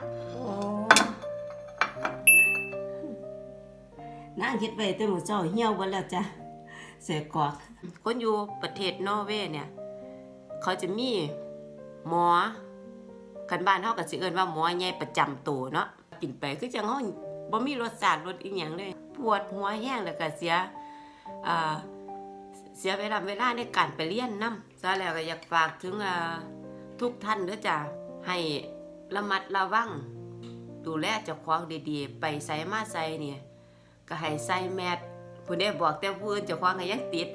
โอ้นางเฮ็ดไว้แต่มื้อเช้าเหี่ยวเบิดแล้วจ้ะเสียกรอกคนอยู่ประเทศนอร์เวย์เนี่ย เขาจะมีหมอกันบ้านเฮาก็สิเอิ้นว่าหมอใหญ่ประจำตัวเนาะกินไปคือจังเฮาบ่มีรสชาติรสอีหยังเลย ปวดหัวแห้งแล้วก็เสียอ่าเสียเวลาเวลาในการไปเรียนนำซะแล้วก็อยากฝากถึงอ่าทุกท่านเด้อจ้ะให้ ระมัดระวังดูแลเจ้าของดีๆ ไปใส่มาใส่เนี่ยก็ให้ใส่แมสผู้ใดบอกแต่ผู้อื่นเจ้าของก็ยังติด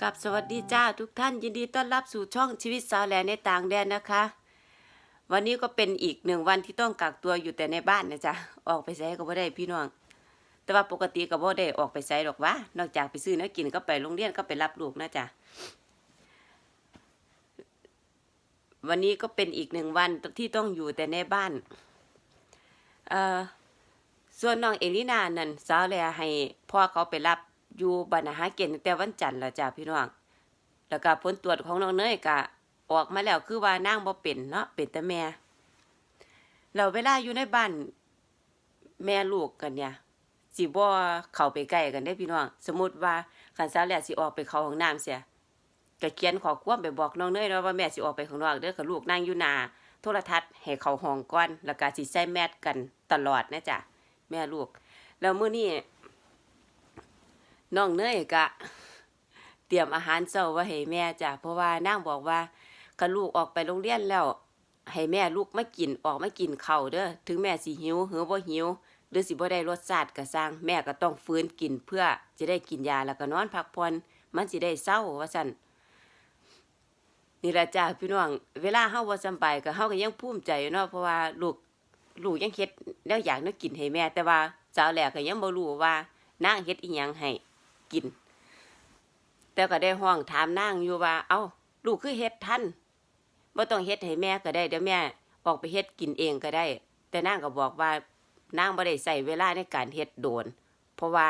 กับสวัสดีจ้าทุกท่านยินดีต้อนรับสู่ช่องชีวิตสาวแหลในต่างแดนนะคะ วันนี้ก็เป็นอีกหนึ่งวันที่ต้องกักตัวอยู่แต่ในบ้านนะจ๊ะออกไปใช้ก็บ่ได้พี่น้อง แต่ว่าปกติก็บ่ได้ออกไปใช้หรอกวะนอกจากไปซื้อเนื้อกินก็ไปโรงเรียนก็ไปรับลูกนะจ๊ะ วันนี้ก็เป็นอีกหนึ่งวันที่ต้องอยู่แต่ในบ้าน เอ่อ ส่วนน้องเอลินานั่นสาวแลให้พ่อเขาไปรับอยู่บ้านหาเกณฑ์ตั้งแต่วันจันทร์แล้วจ้ะพี่น้อง แล้วก็ผลตรวจของน้องเนยก็ออกมาแล้วคือว่านางบ่เป็นเนาะเป็นแต่แม่แล้วเวลาอยู่ในบ้านแม่ลูกกันเนี่ยสิบ่เข้าไปใกล้กันได้พี่น้อง สมมติว่าคันสาวแลสิออกไปเข้าห้องน้ำเสีย ก็เขียนขอความไปบอกน้องเนยว่าแม่สิออกไปข้างนอกเด้อกับลูกนั่งอยู่หน้าโทรทัศน์ให้เขาห้องก่อนแล้วก็สิใส่แมสกันตลอดนะจ๊ะแม่ลูก แล้วมื้อนี้น้องเนยก็เตรียมอาหารเช้าไว้ให้แม่จ้ะเพราะว่านางบอกว่าก็ลูกออกไปโรงเรียนแล้ว ให้แม่ลูกมากินออกมากินข้าวเด้อถึงแม่สิหิวหรือบ่หิวหรือสิบ่ได้รสชาติก็สร้างแม่ก็ต้องฟื้นกินเพื่อจะได้กินยาแล้วก็นอนพักผ่อนมันสิได้เศร้าว่าซั่น นี่ละจ้ะพี่น้อง เวลาเฮาบ่สำบายก็เฮาก็ยังภูมิใจเนาะเพราะว่าลูกลูกยังเฮ็ดแนวอยากนวกินให้แม่ แต่ว่าสาวแหลกก็ยังบ่รู้ว่านางเฮ็ดอีหยังให้กิน แต่ก็ได้ห้องถามนางอยู่ว่า เอ้า ลูกคือเฮ็ดทันบ่ต้องเฮ็ดให้แม่ก็ได้เดี๋ยวแม่ออกไปเฮ็ดกินเองก็ได้ แต่นางก็บอกว่านางบ่ได้ใส่เวลาในการเฮ็ดโดน เพราะว่า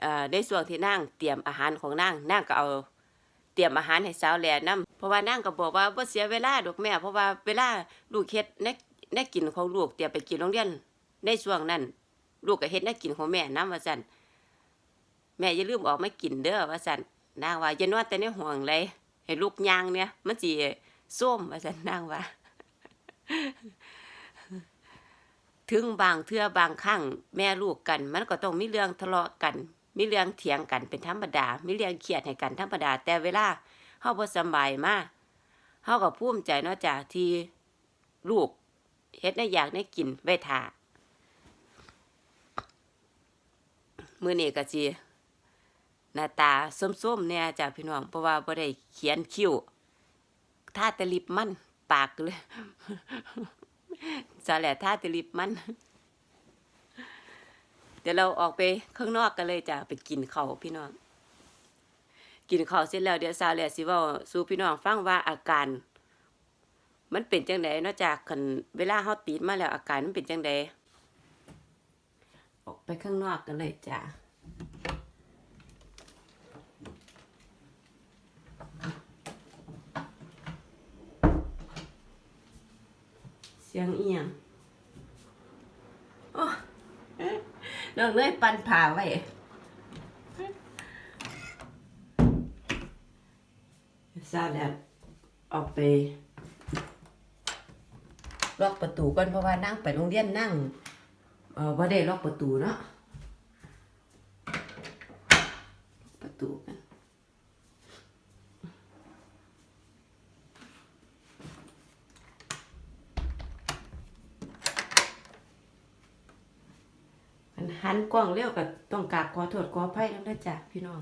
เอ่อในส่วนที่นางเตรียมอาหารของนางนางก็เอา เตรียมอาหารให้สาวแลนํเพราะว่านางก็บอกว่าบ่เสียเวลาดอกแม่ เพราะว่าเวลาลูกเฮ็ดในในกินของลูกเตรียมไปกินโรงเรียนในช่วงนั้น ลูกก็เฮ็ดในกินของแม่นํว่าซั่นแม่อย่าลืมออกมากินเด้อว่าซั่นนางว่าอย่านอนแต่ในห่วงเลยให้ลูกยางเนี่ยมันสิส้มว่าซั่นนางว่า ถึงบางเทื่อบางครั้งแม่ลูกกัน มันก็ต้องมีเรื่องทะเลาะกัน มีเรื่องเถียงกันเป็นธรรมดา มีเรื่องเครียดให้กันธรรมดา แต่เวลาเฮาบ่สบายมาเฮาก็ภูมิใจเนาะจ้ะที่ลูกเฮ็ดได้อยากได้กินไว้ท่ามื้อนี้ก็สิหน้าตาส้มๆเนี่ยจ้ะพี่น้องเพราะว่าบ่ได้เขียนคิ้วท่าแตะลิปมันปากเลยสาแหละท่าแตะลิปมัน เดี๋ยวเราออกไปข้างนอกกันเลยจ้ะไปกินข้าวพี่น้อง กินข้าวเสร็จแล้วเดี๋ยวสาวแหละสิว้าสู่พี่น้องฟังว่าอาการ มันเป็นจังไดนาะจากคันเวลาเฮาติดมาแล้วอาการมันเป็นจังไดออกไปข้างนอกกันเลยจ้ะเสียงเอียงโอ้ น้องเลยปันผ่าไว้ซาแล้วออกไปล็อกประตูก่อนเพราะว่านั่งไปโรงเรียนนั่งเออว่าได้ล็อกประตูเนาะตูกันมัน หันกล้องเร็วกับต้องกราบขอโทษขออภัยแล้วนะจ๊ะพี่น้อง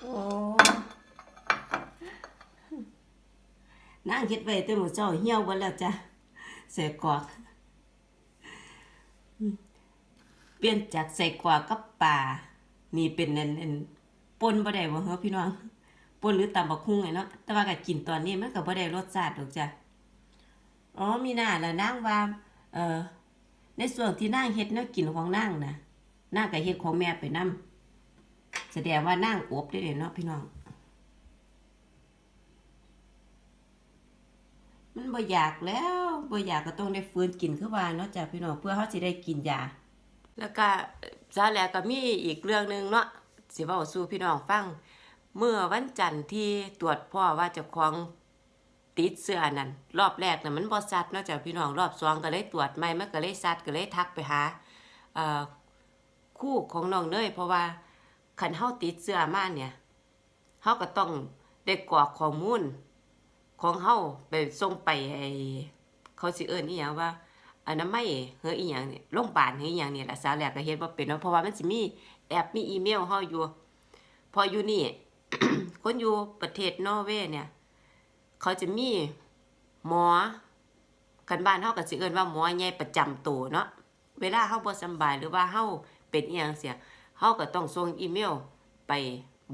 โอ้นางเฮ็ดไว้แต่มื้อเช้าเหี่ยวเบิดแล้วจ้ะใส่กอกอืมเปลี่ยนจากใส่กรอกกับปลานี่เป็นเนั่นอันป่นบ่ได้บ่เหรอพี่น้องปนหรือตำบักหุ่งไงเนาะแต่ว่าก็กินตอนนี้มันก็บ่ได้รสชาติดอกจ้ะอ๋อมีหน้าละนางว่าเอ่อในส่วนที่นางเฮ็ดแนวกินของนางน่ะนางก็เฮ็ดของแม่ไปนํแสดงว่านางอบได้เลยเนาะพี่น้อง มันบ่อยากแล้วบ่อยากก็ต้องได้ฟื้นกินคือว่าเนาะจ้ะพี่น้องเพื่อเฮาสิได้กินยา แล้วก็ซาแล้วก็มีอีกเรื่องหนึ่งเนาะสิเว้าสู่พี่น้องฟัง เมื่อวันจันทร์ที่ตรวจพ่อว่าเจ้าของติดเสื้อนั่นรอบแรกน่ะมันบ่ซัดเนาะจ้ะพี่น้องรอบสองก็เลยตรวจใหม่มันก็เลยซัดก็เลยทักไปหาเอ่อคู่ของน้องเนยเพราะว่าคันเฮาติดเสื้อมาเนี่ยเฮาก็ต้องได้กรอกข้อมูลของเฮาไปส่งไปไอ้เขาสิเอิ้นอีหยังว่า อันามัยเฮออีหยังนี่โรงพยาบาลเฮออีหยังนี่ล่ะสาวแรกก็เฮ็ดบ่เป็นเนาะเพราะว่ามันสิมีแอปมีอีเมลเฮาอยู่ พออยู่นี่ คนอยู่ประเทศนอร์เวย์เนี่ย เขาจะมีหมอกันบ้านเฮาก็สิเอิ้นว่าหมอใหญ่ประจำตัวเนาะเวลาเฮาบ่สบายหรือว่าเฮาเป็นอีหยังเสียเฮาก็ต้องส่งอีเมลไป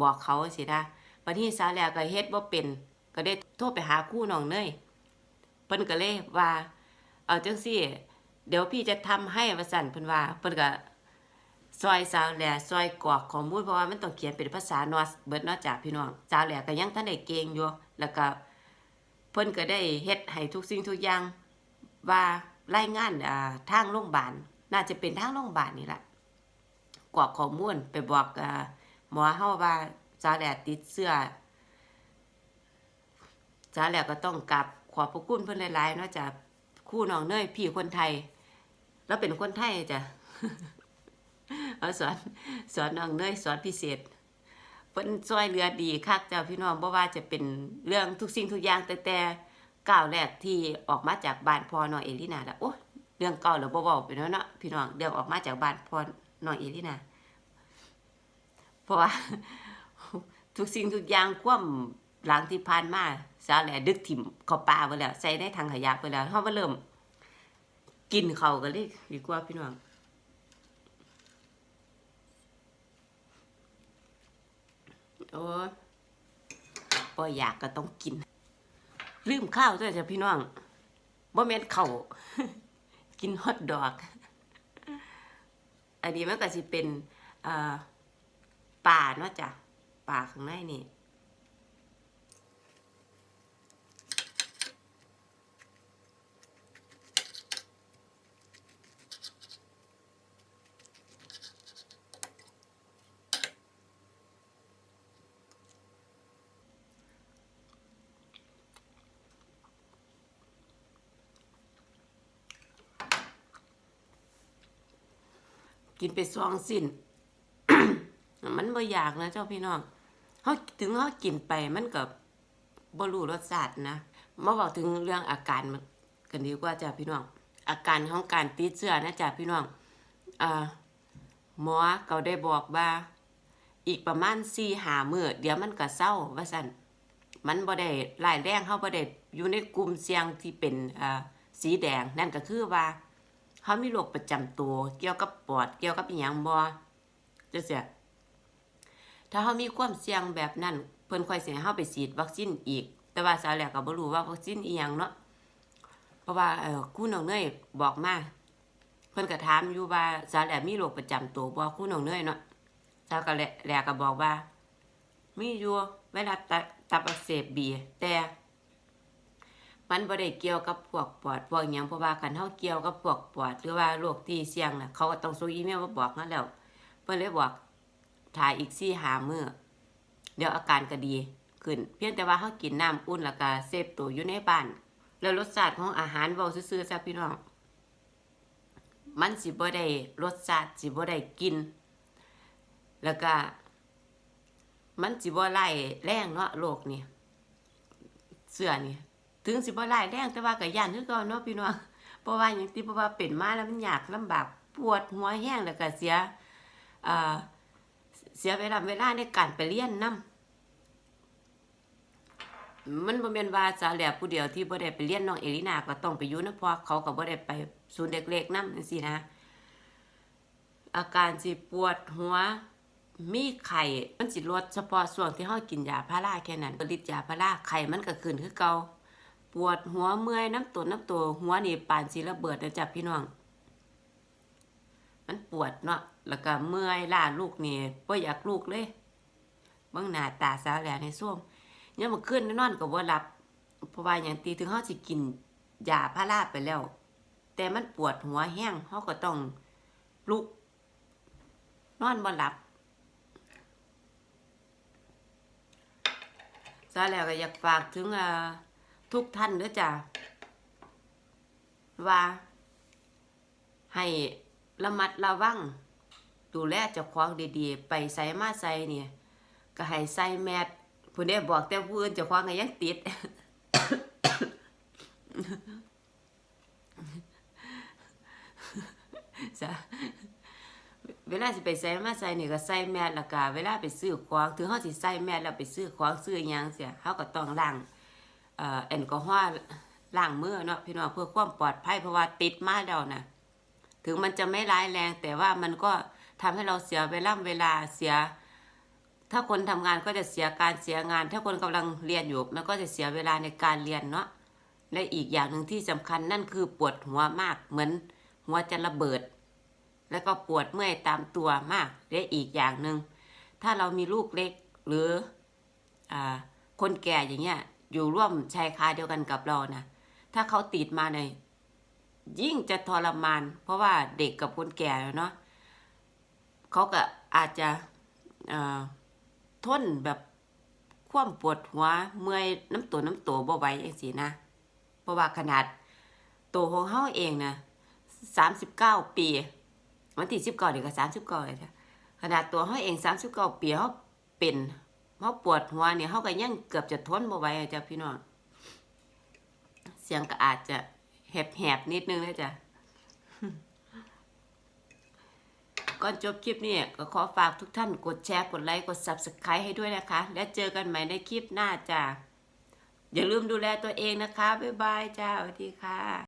บอกเขาสินะบัดนี้สาวแรกก็เฮ็ดบ่เป็น ก็ได้โทรไปหาครู่น้องเนยเพิ่นก็เลยว่า เอาจังซี่เดี๋ยวพี่จะทำให้ว่าสั่นเพิ่นว่าเพิ่นก็ซอยสาวแหล่ซอยกรอกข้อมูลเพราะว่ามันต้องเขียนเป็นภาษานอสเบิดนาะจากพี่น้องสาวแหล่ก็ยังทันได้เก่งอยู่แล้วก็เพิ่นก็ได้เฮ็ดให้ทุกสิ่งทุกอย่างว่ารายงานอ่าทางโรงพยาบาลน่าจะเป็นทางโรงพยาบาลนี่แหละกรอกข้อมูลไปบอกอ่าหมอเฮาว่าสาวแหล่ติดเสื้อจ้าแล้วก็ต้องกลับขอบพระคุณเพิ่นหลายๆนาะจ้ะ คู่น้องเนยพี่คนไทย แล้วเป็นคนไทยจ้ะเอาสอนสอนน้องเนยสอนพิเศษเพิ่นช่วยเหลือดีคักจ้ะพี่น้องบ่ว่าจะเป็นเรื่องทุกสิ่งทุกอย่างแต่แต่ก้าวแรกที่ออกมาจากบ้านพ่อน้องเอลินาละโอ้เรื่องเก่าแล้วบ่เว้าไปแล้วเนาะพี่น้องเรื่องออกมาจากบ้านพ่อน้องเอลินาเพราะว่าทุกสิ่งทุกอย่างความ หลังที่ผ่านมาสาวแหล่ดึกถิ่มข้าป่าไปแล้ว ใส่ในถังขยะไปแล้วเฮามาเริ่ม กินเขากันเลยดีกว่าพี่น้องโอ้ยบ่อยากก็ต้องกิน ลืมข้าวด้วยจ้ะพี่น้องบ่แม่นข้ากินฮอทดอก อันนี้มันก็สิเป็นอ่าป่าเนาะจ้ะป่าข้างในนี่ กินไปสองสิ้น มันบ่อยากนะเจ้าพี่น้องเฮาถึงเฮากินไปมันก็บ่รู้รสชาตินะมาเว้าถึงเรื่องอาการกันดีกว่าจ้ะพี่น้อง อาการของการติดเชื้อนะจ้ะพี่น้องอ่าหมอก็ได้บอกว่า อีกประมาณ4-5มื้อเดี๋ยวมันก็เศร้าว่าซั่นมันบ่ได้ร้ายแรงเฮาบ่ได้อยู่ในกลุ่มเสี่ยงที่เป็นอ่าสีแดงนั่นก็คือว่า เขามีโรคประจำตัว เกี่ยวกับปอด เกี่ยวกับอีหยังบ่จังซี่ถ้าเขามีความเสี่ยงแบบนั้น เพิ่นค่อยสิให้เฮาไปฉีดวัคซีนอีก แต่ว่าสาวแรกก็บ่รู้ว่าวัคซีนอีหยังเนาะ เพราะว่าเอ่อครูน้องเนยบอกมาเพิ่นก็ถามอยู่ว่าสาวแรกมีโรคประจำตัวบ่ครูน้องเนยเนาะสาวก็แลแรกก็บอกว่ามีอยู่เวลาตับตับอักเสบบีแต่ มันบ่ได้เกี่ยวกับพวกปอดพวกหยังเพราะว่าคันเฮาเกี่ยวกับพวกปอดหรือว่าโรคที่เสี่ยงน่ะเขาก็ต้องส่งอีเมลมาบอกนั่นแล้วเพิ่นเลยบอกถ่ายอีก4-5มื้อเดี๋ยวอาการก็ดีขึ้น เพียงแต่ว่าเฮากินน้ำอุ่นแล้วก็เซฟตัวอยู่ในบ้าน แล้วรสชาติของอาหารเว้าซื่อๆจ้ะพี่น้อง มันสิบ่ได้รสชาติสิบ่ได้กิน แล้วก็มันสิบ่ไล่แรงเนาะโรคนี่เสื้อนี่ ถึงสิบ่ร้ายแรงแต่ว่าก็ย่านคือก่าเนาะพี่น้องเพราะว่าหยังที่เพราะว่าเป็นมาแล้วมันยากลำบากปวดหัวแห้งแล้วก็เสียอ่าเสียเวลาเวลาในการไปเรียนนํมันบ่แม่นว่าสาแหลบผู้เดียวที่บ่ได้ไปเรียนน้องเอลินาก็ต้องไปอยู่นำเพราะเขาก็บ่ได้ไปศูนย์เด็กเล็กนำจังซี่นะ อาการสิปวดหัวมีไข่มันสิลดเฉพาะช่วงที่เฮากินยาพาราแค่นั้นฤทธิ์ยาพาราไข่มันก็ขึ้นคือเก่า ปวดหัวเมื่อยน้ำตัวน้ำตัวหัวนี่ปานสิระเบิดนะจ๊ะพี่น้อง มันปวดเนาะแล้วก็เมื่อยล้าลูกนี่บ่อยากลูกเลยเบิ่งหน้าตาสาวแหลในส้วมยามมื้อคืนนอนก็บ่หลับเพราะว่าอย่างตีถึงเฮาสิกินยาพาราไปแล้ว แต่มันปวดหัวแห้งเฮาก็ต้องลุก นอนบ่หลับซะแล้วก็อยากฝากถึงอ่อ ทุกท่านเด้อจ้ะว่า ให้ระมัดระวัง ดูแลเจ้าของดีๆ ไปใส่มาใส่เนี่ย ก็ให้ใส่แมสผู้ใดบอกแต่ผู้อื่นเจ้าของก็ยังติดจ้ะเวลาสิไปใส่มาใส่นี่ก็ใส่แมสล้วก็เวลาไปซื้อของถึงเฮาสิใส่แมสแล้วไปซื้อของซื้อยังเสียเฮาก็ต้องล้าง แอลกอฮอล์ล้างมือเนาะพี่น้องเพื่อความปลอดภัยเพราะว่าติดมาแล้วนะถึงมันจะไม่ร้ายแรง แต่ว่ามันก็ทำให้เราเสียเวลาเวลาเสีย ถ้าคนทำงานก็จะเสียการเสียงาน ถ้าคนกำลังเรียนอยู่มันก็จะเสียเวลาในการเรียนเนาะและอีกอย่างหนึ่งที่สำคัญนั่นคือปวดหัวมากเหมือนหัวจะระเบิด แล้วก็ปวดเมื่อยตามตัวมากและอีกอย่างหนึ่งถ้าเรามีลูกเล็กหรืออคนแก่อย่างเงี้ย อยู่ร่วมชายคาเดียวกันกับเรานะถ้าเขาติดมาในยิ่งจะทรมาน เพราะว่าเด็กกับคนแก่เนาะเขาก็อาจจะทนแบบความปวดหัวเมื่อยน้ำตัวน้ำตัวบ่ไหวอย่างสีนะเพราะว่าขนาดตัวของเขาเองนะสามสิบเก้าปีวันที่สิบเก้าเด็กก็สามสิบเก้าเลยจ้ะขนาดตัวเขาเองสามสิบเก้าปีเขาเป็น เขาปวดหัวเนี่ยเขาก็ยังเกือบจะทนบ่ไหวอะจ้ะพี่น้องเสียงก็อาจจะแหบๆนิดนึงนะจ๊ะก่อนจบคลิปนี้ก็ขอฝากทุกท่านกดแชร์กดไลค์กด subscribe ให้ด้วยนะคะ และเจอกันใหม่ในคลิปหน้าจ้ะอย่าลืมดูแลตัวเองนะคะ บ๊ายบายจ้าสวัสดีค่ะ